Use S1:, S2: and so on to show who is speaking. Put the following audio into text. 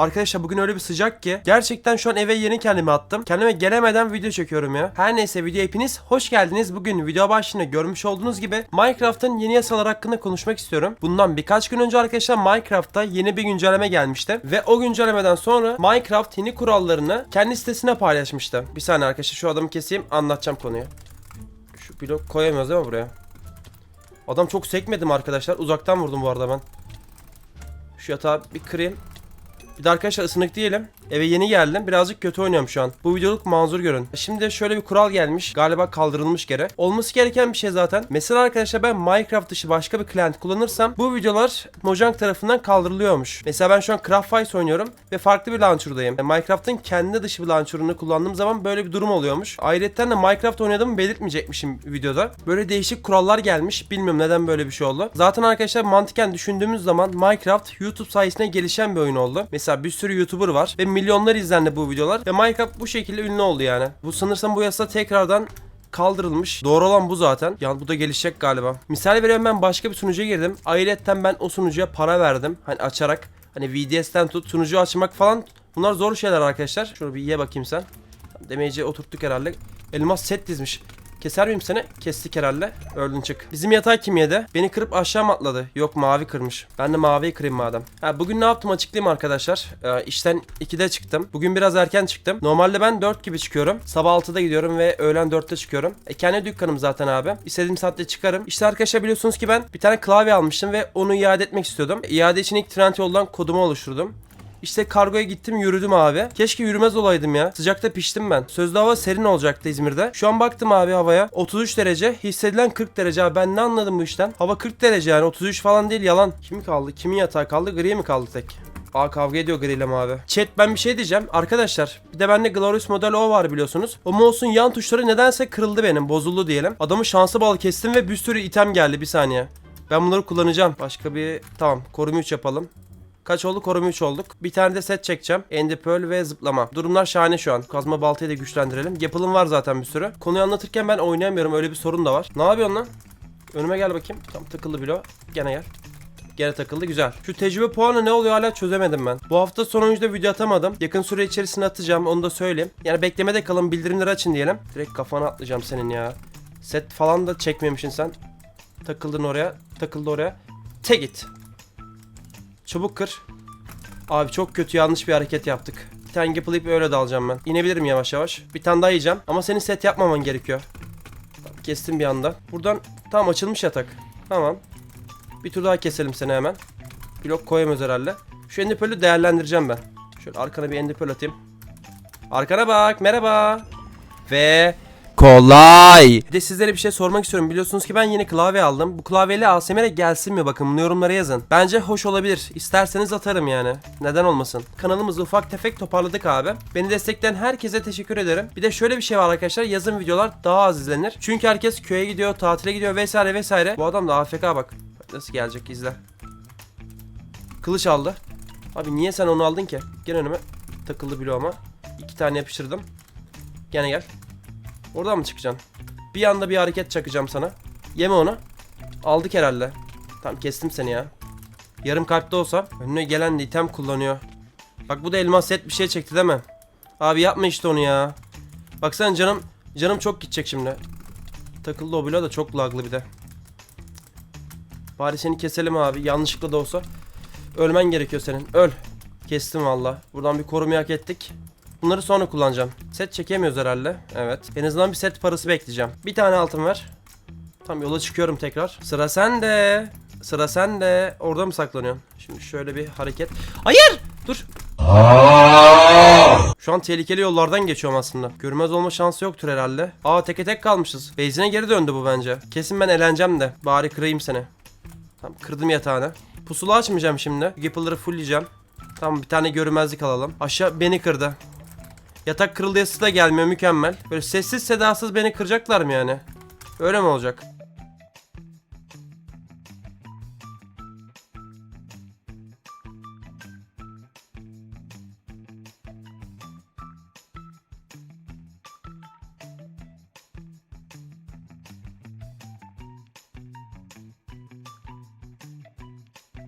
S1: Arkadaşlar bugün öyle bir sıcak ki gerçekten şu an eve yeni kendimi attım. Kendime gelemeden video çekiyorum ya. Her neyse video hepiniz hoş geldiniz. Bugün video başlığında görmüş olduğunuz gibi Minecraft'ın yeni yasalar hakkında konuşmak istiyorum. Bundan birkaç gün önce arkadaşlar Minecraft'ta yeni bir güncelleme gelmişti. Ve o güncellemeden sonra Minecraft yeni kurallarını kendi sitesine paylaşmıştı. Bir saniye arkadaşlar şu adamı keseyim anlatacağım konuyu. Şu blok koyamıyoruz değil mi buraya? Adam çok sekmedim arkadaşlar. Uzaktan vurdum bu arada ben. Şu yatağı bir kırayım. Bir de arkadaşlar ısınık diyelim. Eve yeni geldim. Birazcık kötü oynuyorum şu an. Bu videoluk manzur görün. Şimdi şöyle bir kural gelmiş. Galiba kaldırılmış geri. Olması gereken bir şey zaten. Mesela arkadaşlar ben Minecraft dışı başka bir client kullanırsam bu videolar Mojang tarafından kaldırılıyormuş. Mesela ben şu an Craftwise oynuyorum ve farklı bir launcher'dayım. Yani Minecraft'ın kendi dışı bir launcher'ını kullandığım zaman böyle bir durum oluyormuş. Ayrıca de Minecraft oynadığımı belirtmeyecekmişim videoda. Böyle değişik kurallar gelmiş. Bilmiyorum neden böyle bir şey oldu. Zaten arkadaşlar mantıken düşündüğümüz zaman Minecraft YouTube sayesinde gelişen bir oyun oldu. Mesela bir sürü YouTuber var ve milyonlar izlendi bu videolar ve Minecraft bu şekilde ünlü oldu yani. Bu sanırsam bu yasa tekrardan kaldırılmış. Doğru olan bu zaten. Yani bu da gelişecek galiba. Misal veriyorum ben başka bir sunucuya girdim. Ayrıca ben o sunucuya para verdim. Hani açarak. Hani VDS'ten tut sunucu açmak falan. Bunlar zor şeyler arkadaşlar. Şunu bir ye bakayım sen. Damage'i oturttuk herhalde. Elmas set dizmiş. Keser miyim seni? Kestik herhalde. Öldün çık. Bizim yatağı kim yedi? Beni kırıp aşağı mı atladı? Yok mavi kırmış. Ben de maviyi kırayım madem. Ha, bugün ne yaptım açıklayayım arkadaşlar. Ee, işten 2'de çıktım. Bugün biraz erken çıktım. Normalde ben 4 gibi çıkıyorum. Sabah 6'da gidiyorum ve öğlen 4'te çıkıyorum. E, kendi dükkanım zaten abi. İstediğim saatte çıkarım. İşte arkadaşlar biliyorsunuz ki ben bir tane klavye almıştım ve onu iade etmek istiyordum. İade için ilk Trendyol'dan kodumu oluşturdum. İşte kargoya gittim yürüdüm abi. Keşke yürümez olaydım ya. Sıcakta piştim ben. Sözde hava serin olacaktı İzmir'de. Şu an baktım abi havaya. 33 derece. Hissedilen 40 derece abi. Ben ne anladım bu işten? Hava 40 derece yani. 33 falan değil yalan. Kim kaldı? Kimin yatağı kaldı? Gri mi kaldı tek? Aa kavga ediyor Gri ile mavi. Chat ben bir şey diyeceğim. Arkadaşlar bir de bende Glorious Model O var biliyorsunuz. O mouse'un yan tuşları nedense kırıldı benim. Bozuldu diyelim. Adamı şansı bal kestim ve bir sürü item geldi. Bir saniye. Ben bunları kullanacağım. Başka bir... Tamam. Koruma 3 yapalım. Kaç oldu? Koruma 3 olduk. Bir tane de set çekeceğim. Ender Pearl ve zıplama. Durumlar şahane şu an. Kazma baltayı da güçlendirelim. Yapılım var zaten bir sürü. Konuyu anlatırken ben oynayamıyorum. Öyle bir sorun da var. Ne yapıyorsun lan? Önüme gel bakayım. Tam takıldı bilo. Gene gel. Gene takıldı güzel. Şu tecrübe puanı ne oluyor hala çözemedim ben. Bu hafta sonuncuda video atamadım. Yakın süre içerisinde atacağım onu da söyleyeyim. Yani beklemede kalın bildirimleri açın diyelim. Direkt kafana atlayacağım senin ya. Set falan da çekmemişsin sen. Takıldın oraya. Takıldı oraya. Te git. Çabuk kır. Abi çok kötü yanlış bir hareket yaptık. Bir tane yapılayıp öyle dalacağım ben. İnebilirim yavaş yavaş. Bir tane daha yiyeceğim. Ama senin set yapmaman gerekiyor. Kestim bir anda. Buradan tamam açılmış yatak. Tamam. Bir tur daha keselim seni hemen. Blok koyamıyoruz herhalde. Şu endipölü değerlendireceğim ben. Şöyle arkana bir endipöl atayım. Arkana bak. Merhaba. Ve kolay. Bir de sizlere bir şey sormak istiyorum. Biliyorsunuz ki ben yeni klavye aldım. Bu klavyeyle ASMR'e gelsin mi bakın bunu yorumlara yazın. Bence hoş olabilir. İsterseniz atarım yani. Neden olmasın. Kanalımızı ufak tefek toparladık abi. Beni destekleyen herkese teşekkür ederim. Bir de şöyle bir şey var arkadaşlar. Yazın videolar daha az izlenir. Çünkü herkes köye gidiyor, tatile gidiyor vesaire vesaire. Bu adam da AFK bak. Nasıl gelecek izle. Kılıç aldı. Abi niye sen onu aldın ki? Gel önüme. Takıldı bloğuma. İki tane yapıştırdım. Gene gel. Oradan mı çıkacaksın? Bir anda bir hareket çakacağım sana. Yeme onu. Aldık herhalde. Tamam kestim seni ya. Yarım kalpte olsa önüne gelen de item kullanıyor. Bak bu da elmas set bir şey çekti değil mi? Abi yapma işte onu ya. Baksana canım canım çok gidecek şimdi. Takıldı o bloğa da çok laglı bir de. Bari seni keselim abi. Yanlışlıkla da olsa. Ölmen gerekiyor senin. Öl. Kestim valla. Buradan bir korumayı hak ettik. Bunları sonra kullanacağım. Set çekemiyoruz herhalde. Evet. En azından bir set parası bekleyeceğim. Bir tane altın ver. Tam yola çıkıyorum tekrar. Sıra sende. Sıra sende. Orada mı saklanıyorsun? Şimdi şöyle bir hareket. Hayır! Dur. Şu an tehlikeli yollardan geçiyorum aslında. Görmez olma şansı yoktur herhalde. Aa teke tek kalmışız. Base'ine geri döndü bu bence. Kesin ben eleneceğim de. Bari kırayım seni. Tamam kırdım yatağını. Pusula açmayacağım şimdi. Gipper'ları fullleyeceğim. Tamam bir tane görünmezlik alalım. Aşağı beni kırdı. Yatak kırıldıyası da gelmiyor mükemmel. Böyle sessiz sedasız beni kıracaklar mı yani? Öyle mi olacak?